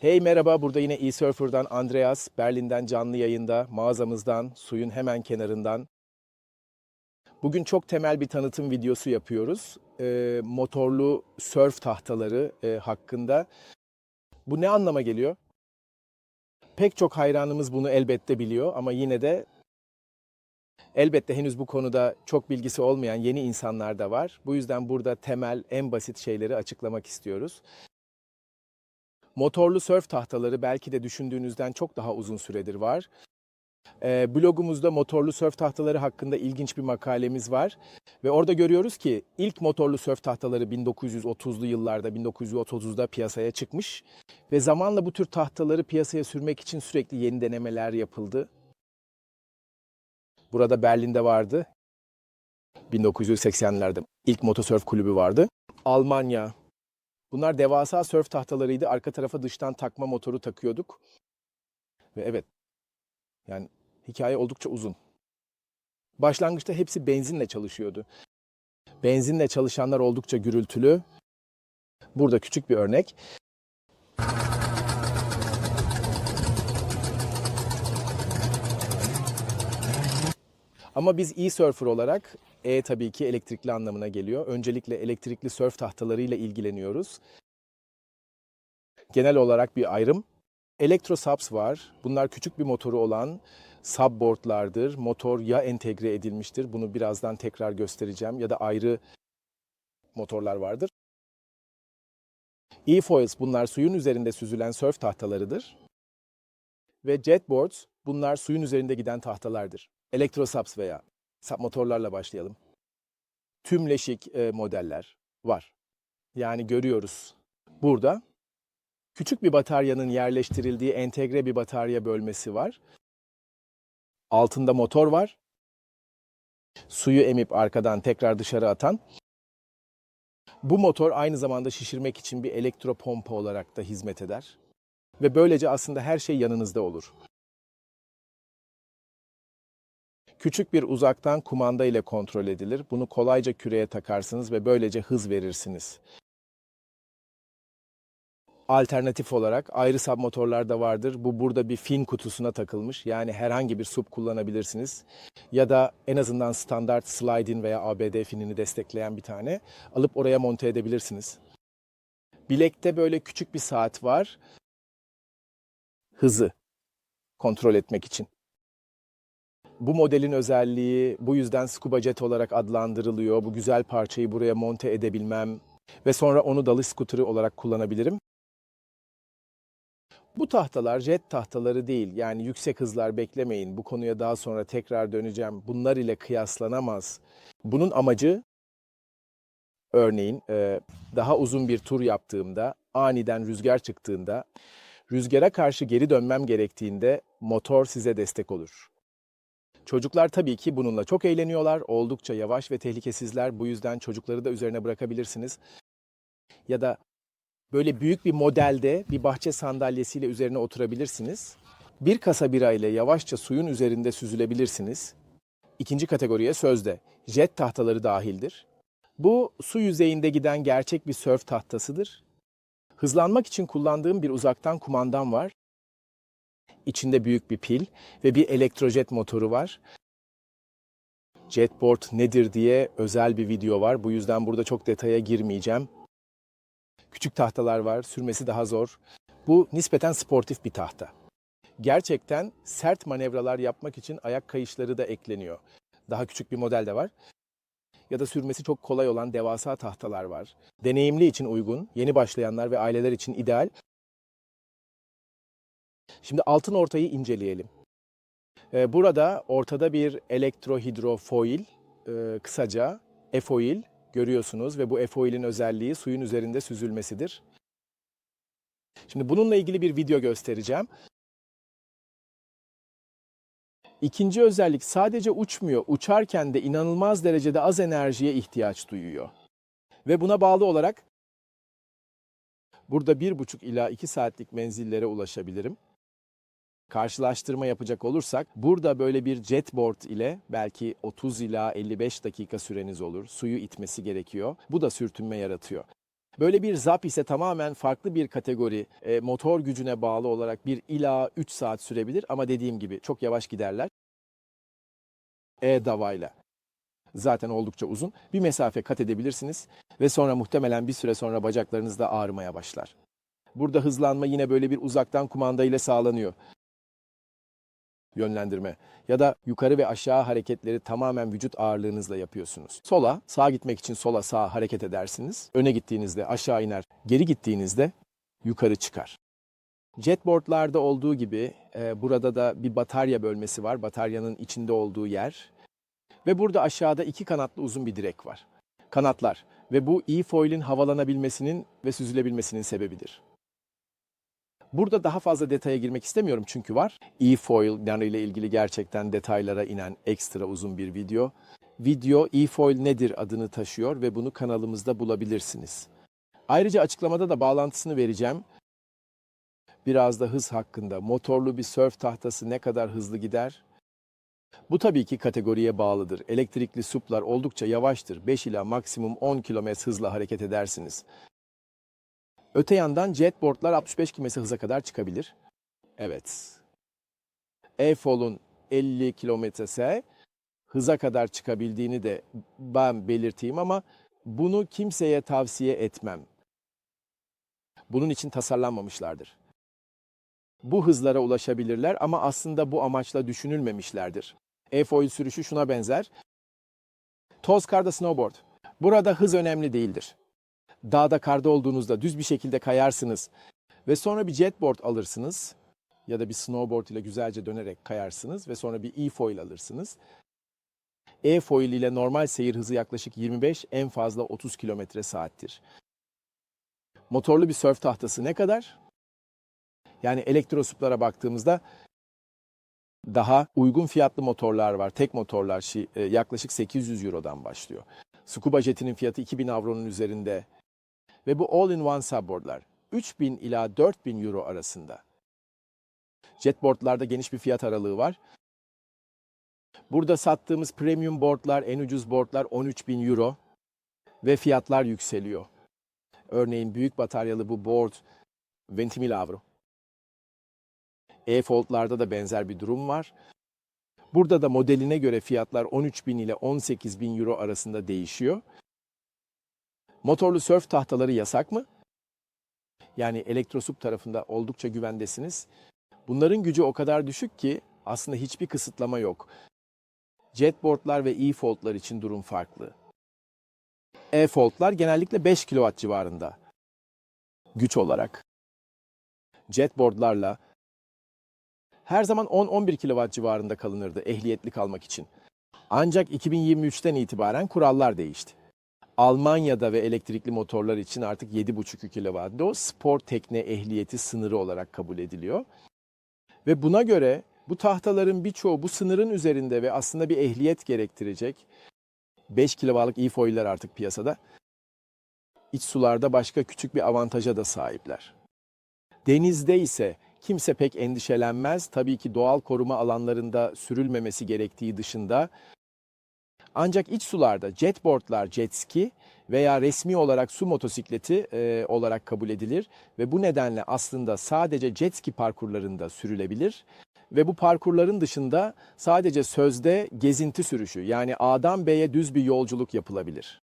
Hey merhaba, burada yine eSurfer'dan Andreas, Berlin'den canlı yayında, mağazamızdan, suyun hemen kenarından. Bugün çok temel bir tanıtım videosu yapıyoruz. Ee, motorlu sörf tahtaları e, hakkında. Bu ne anlama geliyor? Pek çok hayranımız bunu elbette biliyor ama yine de elbette henüz bu konuda çok bilgisi olmayan yeni insanlar da var. Bu yüzden burada temel, en basit şeyleri açıklamak istiyoruz. Motorlu sörf tahtaları belki de düşündüğünüzden çok daha uzun süredir var. Ee, blogumuzda motorlu sörf tahtaları hakkında ilginç bir makalemiz var. Ve orada görüyoruz ki ilk motorlu sörf tahtaları 1930'lu yıllarda, 1930'da piyasaya çıkmış. Ve zamanla bu tür tahtaları piyasaya sürmek için sürekli yeni denemeler yapıldı. Burada Berlin'de vardı. 1980'lerde ilk motosörf kulübü vardı. Almanya, Bunlar devasa sörf tahtalarıydı. Arka tarafa dıştan takma motoru takıyorduk. Ve evet, yani hikaye oldukça uzun. Başlangıçta hepsi benzinle çalışıyordu. Benzinle çalışanlar oldukça gürültülü. Burada küçük bir örnek. Ama biz e-surfer olarak e tabii ki elektrikli anlamına geliyor. Öncelikle elektrikli sörf tahtalarıyla ilgileniyoruz. Genel olarak bir ayrım. Elektro subs var. Bunlar küçük bir motoru olan subboardlardır. Motor ya entegre edilmiştir. Bunu birazdan tekrar göstereceğim. Ya da ayrı motorlar vardır. E-foils bunlar suyun üzerinde süzülen sörf tahtalarıdır. Ve jetboards bunlar suyun üzerinde giden tahtalardır. Elektro subs veya sub motorlarla başlayalım. Tümleşik e, modeller var. Yani görüyoruz burada küçük bir bataryanın yerleştirildiği entegre bir batarya bölmesi var. Altında motor var. Suyu emip arkadan tekrar dışarı atan. Bu motor aynı zamanda şişirmek için bir elektropompa olarak da hizmet eder. Ve böylece aslında her şey yanınızda olur. Küçük bir uzaktan kumanda ile kontrol edilir. Bunu kolayca küreye takarsınız ve böylece hız verirsiniz. Alternatif olarak ayrı sub motorlar da vardır. Bu burada bir fin kutusuna takılmış. Yani herhangi bir sub kullanabilirsiniz. Ya da en azından standart slide-in veya ABD finini destekleyen bir tane alıp oraya monte edebilirsiniz. Bilekte böyle küçük bir saat var. Hızı kontrol etmek için. Bu modelin özelliği bu yüzden scuba jet olarak adlandırılıyor. Bu güzel parçayı buraya monte edebilmem ve sonra onu dalış skuteri olarak kullanabilirim. Bu tahtalar jet tahtaları değil. Yani yüksek hızlar beklemeyin. Bu konuya daha sonra tekrar döneceğim. Bunlar ile kıyaslanamaz. Bunun amacı örneğin e, daha uzun bir tur yaptığımda aniden rüzgar çıktığında rüzgara karşı geri dönmem gerektiğinde motor size destek olur. Çocuklar tabii ki bununla çok eğleniyorlar. Oldukça yavaş ve tehlikesizler. Bu yüzden çocukları da üzerine bırakabilirsiniz. Ya da böyle büyük bir modelde bir bahçe sandalyesiyle üzerine oturabilirsiniz. Bir kasa bira ile yavaşça suyun üzerinde süzülebilirsiniz. İkinci kategoriye sözde jet tahtaları dahildir. Bu su yüzeyinde giden gerçek bir sörf tahtasıdır. Hızlanmak için kullandığım bir uzaktan kumandam var. İçinde büyük bir pil ve bir elektrojet motoru var. Jetboard nedir diye özel bir video var. Bu yüzden burada çok detaya girmeyeceğim. Küçük tahtalar var, sürmesi daha zor. Bu nispeten sportif bir tahta. Gerçekten sert manevralar yapmak için ayak kayışları da ekleniyor. Daha küçük bir model de var. Ya da sürmesi çok kolay olan devasa tahtalar var. Deneyimli için uygun, yeni başlayanlar ve aileler için ideal Şimdi altın ortayı inceleyelim. Ee, burada ortada bir elektrohidrofoil, e, kısaca efoil görüyorsunuz ve bu efoilin özelliği suyun üzerinde süzülmesidir. Şimdi bununla ilgili bir video göstereceğim. İkinci özellik sadece uçmuyor, uçarken de inanılmaz derecede az enerjiye ihtiyaç duyuyor. Ve buna bağlı olarak burada bir buçuk ila iki saatlik menzillere ulaşabilirim. Karşılaştırma yapacak olursak burada böyle bir jetboard ile belki 30 ila 55 dakika süreniz olur. Suyu itmesi gerekiyor. Bu da sürtünme yaratıyor. Böyle bir zap ise tamamen farklı bir kategori. E, motor gücüne bağlı olarak 1 ila 3 saat sürebilir ama dediğim gibi çok yavaş giderler. E-davayla zaten oldukça uzun. Bir mesafe kat edebilirsiniz ve sonra muhtemelen bir süre sonra bacaklarınız da ağrımaya başlar. Burada hızlanma yine böyle bir uzaktan kumanda ile sağlanıyor. Yönlendirme ya da yukarı ve aşağı hareketleri tamamen vücut ağırlığınızla yapıyorsunuz. Sola, sağa gitmek için sola sağa hareket edersiniz. Öne gittiğinizde aşağı iner, geri gittiğinizde yukarı çıkar. Jetboardlarda olduğu gibi e, burada da bir batarya bölmesi var. Bataryanın içinde olduğu yer. Ve burada aşağıda iki kanatlı uzun bir direk var. Kanatlar ve bu e-foil'in havalanabilmesinin ve süzülebilmesinin sebebidir. Burada daha fazla detaya girmek istemiyorum çünkü var. E-foil ile ilgili gerçekten detaylara inen ekstra uzun bir video. Video e-foil nedir adını taşıyor ve bunu kanalımızda bulabilirsiniz. Ayrıca açıklamada da bağlantısını vereceğim. Biraz da hız hakkında. Motorlu bir sörf tahtası ne kadar hızlı gider? Bu tabii ki kategoriye bağlıdır. Elektrikli suplar oldukça yavaştır. 5 ila maksimum 10 km hızla hareket edersiniz. Öte yandan jetboardlar 65 km hıza kadar çıkabilir. Evet. E-Fall'un 50 km/s hıza kadar çıkabildiğini de ben belirteyim ama bunu kimseye tavsiye etmem. Bunun için tasarlanmamışlardır. Bu hızlara ulaşabilirler ama aslında bu amaçla düşünülmemişlerdir. E-foil sürüşü şuna benzer. Toz karda snowboard. Burada hız önemli değildir. Dağda karda olduğunuzda düz bir şekilde kayarsınız ve sonra bir jetboard alırsınız ya da bir snowboard ile güzelce dönerek kayarsınız ve sonra bir e-foil alırsınız. E-foil ile normal seyir hızı yaklaşık 25 en fazla 30 kilometre saattir. Motorlu bir sörf tahtası ne kadar? Yani elektrosuplara baktığımızda daha uygun fiyatlı motorlar var. Tek motorlar e, yaklaşık 800 Euro'dan başlıyor. Scuba Jet'inin fiyatı 2000 avronun üzerinde. Ve bu all-in-one subboardlar 3000 ila 4000 Euro arasında. Jetboardlarda geniş bir fiyat aralığı var. Burada sattığımız premium boardlar, en ucuz boardlar 13.000 Euro ve fiyatlar yükseliyor. Örneğin büyük bataryalı bu board 20.000 avro. E-Fold'larda da benzer bir durum var. Burada da modeline göre fiyatlar 13.000 ile 18.000 euro arasında değişiyor. Motorlu sörf tahtaları yasak mı? Yani elektrosup tarafında oldukça güvendesiniz. Bunların gücü o kadar düşük ki aslında hiçbir kısıtlama yok. Jetboardlar ve e-Fold'lar için durum farklı. E-Fold'lar genellikle 5 kW civarında güç olarak. Jetboardlarla her zaman 10-11 kW civarında kalınırdı ehliyetli kalmak için. Ancak 2023'ten itibaren kurallar değişti. Almanya'da ve elektrikli motorlar için artık 7,5 kW o spor tekne ehliyeti sınırı olarak kabul ediliyor. Ve buna göre bu tahtaların birçoğu bu sınırın üzerinde ve aslında bir ehliyet gerektirecek 5 kW'lık e-foiller artık piyasada. İç sularda başka küçük bir avantaja da sahipler. Denizde ise kimse pek endişelenmez. Tabii ki doğal koruma alanlarında sürülmemesi gerektiği dışında. Ancak iç sularda jetboardlar, jet ski veya resmi olarak su motosikleti e, olarak kabul edilir ve bu nedenle aslında sadece jet ski parkurlarında sürülebilir ve bu parkurların dışında sadece sözde gezinti sürüşü yani A'dan B'ye düz bir yolculuk yapılabilir.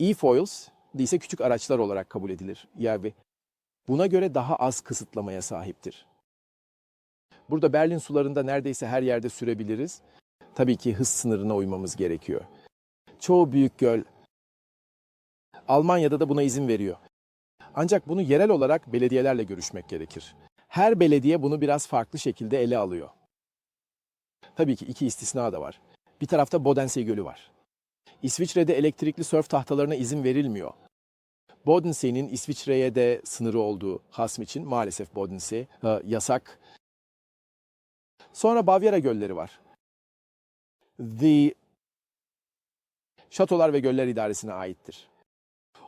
E-foils ise küçük araçlar olarak kabul edilir. Yani buna göre daha az kısıtlamaya sahiptir. Burada Berlin sularında neredeyse her yerde sürebiliriz. Tabii ki hız sınırına uymamız gerekiyor. Çoğu büyük göl Almanya'da da buna izin veriyor. Ancak bunu yerel olarak belediyelerle görüşmek gerekir. Her belediye bunu biraz farklı şekilde ele alıyor. Tabii ki iki istisna da var. Bir tarafta Bodensee Gölü var. İsviçre'de elektrikli sörf tahtalarına izin verilmiyor. Bodensee'nin İsviçre'ye de sınırı olduğu hasm için maalesef Bodensee yasak. Sonra Bavyera gölleri var. The Şatolar ve Göller İdaresi'ne aittir.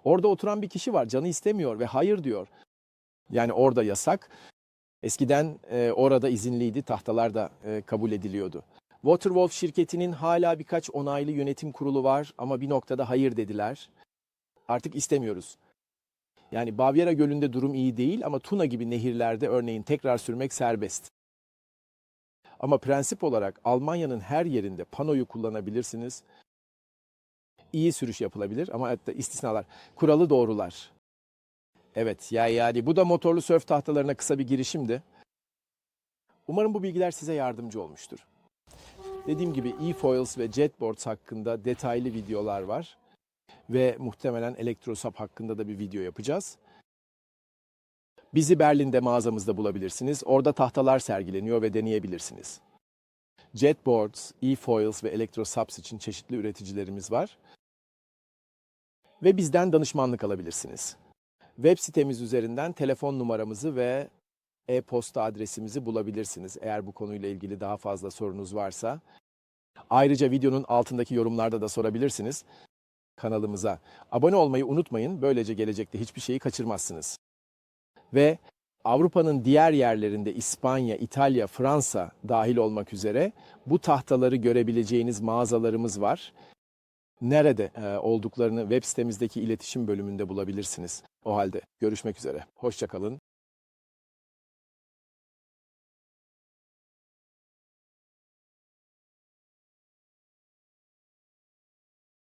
Orada oturan bir kişi var, canı istemiyor ve hayır diyor. Yani orada yasak. Eskiden e, orada izinliydi, tahtalar da e, kabul ediliyordu. Waterwolf şirketinin hala birkaç onaylı yönetim kurulu var ama bir noktada hayır dediler. Artık istemiyoruz. Yani Bavyera Gölü'nde durum iyi değil ama Tuna gibi nehirlerde örneğin tekrar sürmek serbest. Ama prensip olarak Almanya'nın her yerinde panoyu kullanabilirsiniz. İyi sürüş yapılabilir ama hatta istisnalar. Kuralı doğrular. Evet ya yani bu da motorlu sörf tahtalarına kısa bir girişimdi. Umarım bu bilgiler size yardımcı olmuştur. Dediğim gibi e-foils ve jetboards hakkında detaylı videolar var. Ve muhtemelen elektrosap hakkında da bir video yapacağız. Bizi Berlin'de mağazamızda bulabilirsiniz. Orada tahtalar sergileniyor ve deneyebilirsiniz. Jetboards, e-foils ve elektrosaps için çeşitli üreticilerimiz var. Ve bizden danışmanlık alabilirsiniz. Web sitemiz üzerinden telefon numaramızı ve e-posta adresimizi bulabilirsiniz eğer bu konuyla ilgili daha fazla sorunuz varsa. Ayrıca videonun altındaki yorumlarda da sorabilirsiniz. Kanalımıza abone olmayı unutmayın. Böylece gelecekte hiçbir şeyi kaçırmazsınız. Ve Avrupa'nın diğer yerlerinde İspanya, İtalya, Fransa dahil olmak üzere bu tahtaları görebileceğiniz mağazalarımız var. Nerede e, olduklarını web sitemizdeki iletişim bölümünde bulabilirsiniz. O halde görüşmek üzere. Hoşçakalın.